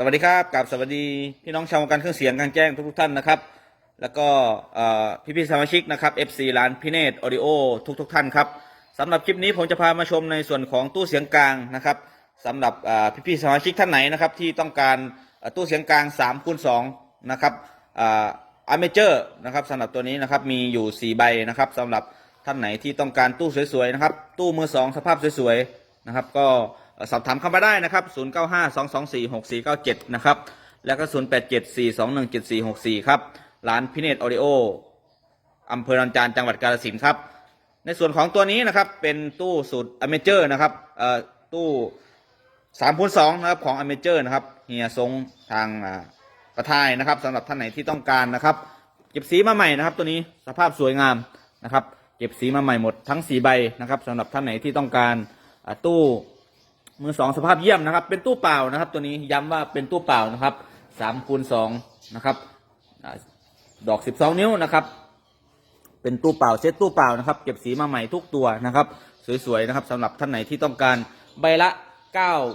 สวัสดีครับกับสวัสดีพี่น้องชาววงการเครื่องเสียงกลางแจ้งทุกๆท่านนะครับ แล้วก็พี่พี่สมาชิกนะครับ FC ร้านพิเนตออดิโอทุกๆท่านครับสำหรับคลิปนี้ผมจะพามาชมในส่วนของตู้เสียงกลางนะครับสำหรับพี่พี่สมาชิกท่านไหนนะครับที่ต้องการตู้เสียงกลาง3คูณ2นะครับอาร์เมเจอร์นะครับสำหรับตัวนี้นะครับมีอยู่ 4 ใบนะครับสำหรับท่านไหนที่ต้องการตู้สวยๆนะครับตู้มือสองสภาพสวยๆนะครับก็ สอบถามเข้ามาได้นะครับ 0952246497 นะครับ แล้วก็ 0874217464 ครับ ร้านพิเนตออดิโออำเภอรันจานจังหวัดกาฬสินธุ์ครับ ในส่วนของตัวนี้นะครับ เป็นตู้สูตรอเมเจอร์นะครับ เอ่อ ตู้3คูณ2นะครับของอเมเจอร์นะครับ เฮียทรงทางประทายนะครับสำหรับท่านไหนที่ต้องการนะครับ เก็บสีมาใหม่นะครับ ตัวนี้สภาพสวยงามนะครับ เก็บสีมาใหม่หมดทั้งสีใบนะครับสำหรับท่านไหนที่ต้องการตู้ มือสองสภาพเยี่ยมนะครับ เป็นตู้เปล่านะครับ ตัวนี้ย้ำว่าเป็นตู้เปล่านะครับสามคูณสองนะครับอดอกสิบสองนิ้วนะครับ เป็นตู้เปล่าเซตตู้เปล่านะครับ เก็บสีมาใหม่ทุกตัวนะครับ สวยๆนะครับสำหรับท่านไหนที่ต้องการใบละ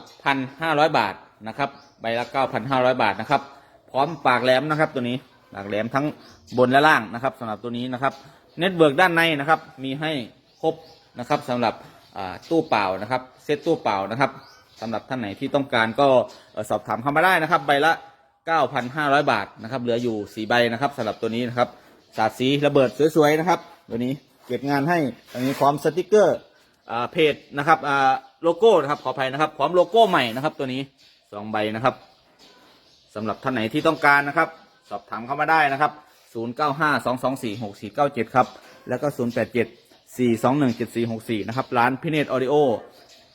9,500บาทนะครับ ใบละ9,500บาทนะครับ พร้อมปากแหลมนะครับ ตัวนี้ปากแหลมทั้งบนและล่างนะครับสำหรับตัวนี้นะครับเน็ตเวิร์กด้านในนะครับ มีให้ครบนะครับสำหรับ ตู้เปล่านะครับ เซตตู้เปล่านะครับสำหรับท่านไหนที่ต้องการก็สอบถามเข้ามาได้นะครับ ใบละ 9,500 บาทนะครับ เหลืออยู่ 4 ใบนะครับสำหรับตัวนี้นะครับสาดสีระเบิดสวยๆนะครับ ตัวนี้เก็บงานให้ตัวนี้พร้อมสติกเกอร์เพจนะครับโลโก้นะครับขออภัยนะครับ พร้อมโลโก้ใหม่นะครับตัวนี้สองใบนะครับสำหรับท่านไหนที่ต้องการนะครับ สอบถามเข้ามาได้นะครับ 0952246497 ครับ แล้วก็ 4217464 นะครับ ร้านพิเนตออดิโอ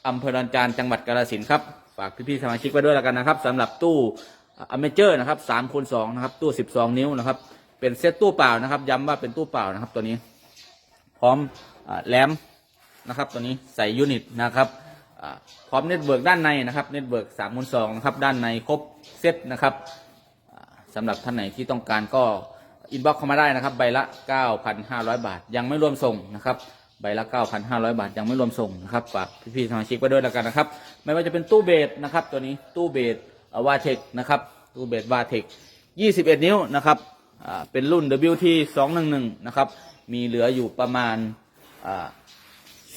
อำเภอดอนจานจังหวัดกาฬสินธุ์ครับ ฝากพี่ๆสมาชิกไว้ด้วยแล้วกันนะครับสำหรับตู้อเมเจอร์นะครับ3คูณ2นะครับ ตู้ 12 นิ้วนะครับ เป็นเซตตู้เปล่านะครับ ย้ำว่าเป็นตู้เปล่านะครับตัวนี้ พร้อมอแรมนะครับตัวนี้ใส่ยูนิตนะครับพร้อมเน็ตเบิร์กด้านในนะครับเน็ตเบิร์กสามคูณสองนะครับด้านในครบเซตนะครับสำหรับท่านไหนที่ต้องการก็ อินบ็อกเข้ามาได้นะครับ ใบละ 9,500 บาท ยังไม่รวมส่งนะครับ ใบละ 9,500 บาทยังไม่รวมส่งนะครับฝากพี่ๆสมาชิกไว้ด้วยแล้วกันนะครับ ไม่ว่าจะเป็นตู้เบสนะครับ ตัวนี้ตู้เบสวาเทคนะครับ ตู้เบสวาเทค21 นิ้วนะครับเป็นรุ่น WT 211นะครับ มีเหลืออยู่ประมาณอ่า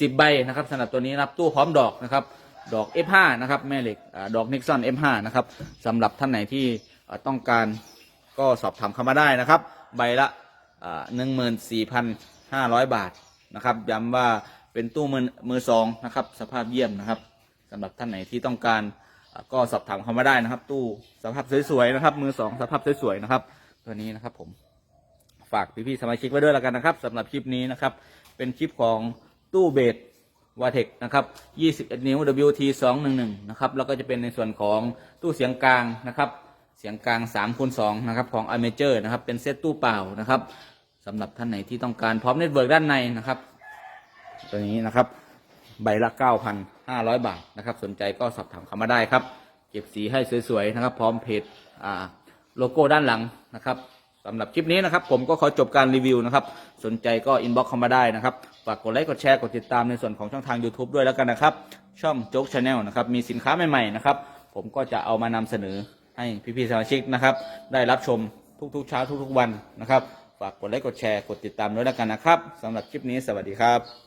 สิบใบนะครับสำหรับตัวนี้รับตู้พร้อมดอกนะครับ ดอก F5 นะครับ แม่เหล็กอดอกนิกซอน F5 นะครับสำหรับท่านไหนที่ต้องการก็สอบถามเข้ามาได้นะครับ ใบละหนึ่งหมื่นสี่พันห้าร้อยบาทนะครับย้ำว่าเป็นตู้มือมือสองนะครับ สภาพเยี่ยมนะครับสำหรับท่านไหนที่ต้องการก็สอบถามเข้ามาได้นะครับ ตู้สภาพสวยๆนะครับ มือสองสภาพสวยๆนะครับ ตัวนี้นะครับผมฝากพี่ๆสมาชิกไว้ด้วยแล้วกันนะครับสำหรับคลิปนี้นะครับ เป็นคลิปของตู้เบสวาเทคนะครับ21 นิ้ว WT 211นะครับ แล้วก็จะเป็นในส่วนของตู้เสียงกลางนะครับ เสียงกลาง3คูณ2นะครับของ a m a t e u r นะครับ เป็นเซตตู้เปล่านะครับสำหรับท่านไหนที่ต้องการพร้อมเน็ตเวิร์กด้านในนะครับ ตัวนี้นะครับ ใบละ 9,500 บาทนะครับ สนใจก็สอบถามเข้ามาได้ครับ เก็บสีให้สวยๆนะครับ พร้อมเพจอ่าโลโก้ด้านหลังนะครับสำหรับคลิปนี้นะครับ ผมก็ขอจบการรีวิวนะครับ สนใจก็อินบ็อกซ์เข้ามาได้นะครับ ฝากกดไลค์ กดแชร์ กดติดตามในส่วนของช่องทาง YouTube ด้วยแล้วกันนะครับ ช่องโจ๊กชาแนลนะครับ มีสินค้าใหม่ๆนะครับ ผมก็จะเอามานำเสนอ ให้พี่ๆสมาชิกนะครับ ได้รับชมทุกๆเช้าทุกๆวันนะครับ ฝากกดไลค์กดแชร์กดติดตามด้วยแล้วกันนะครับสำหรับคลิปนี้สวัสดีครับ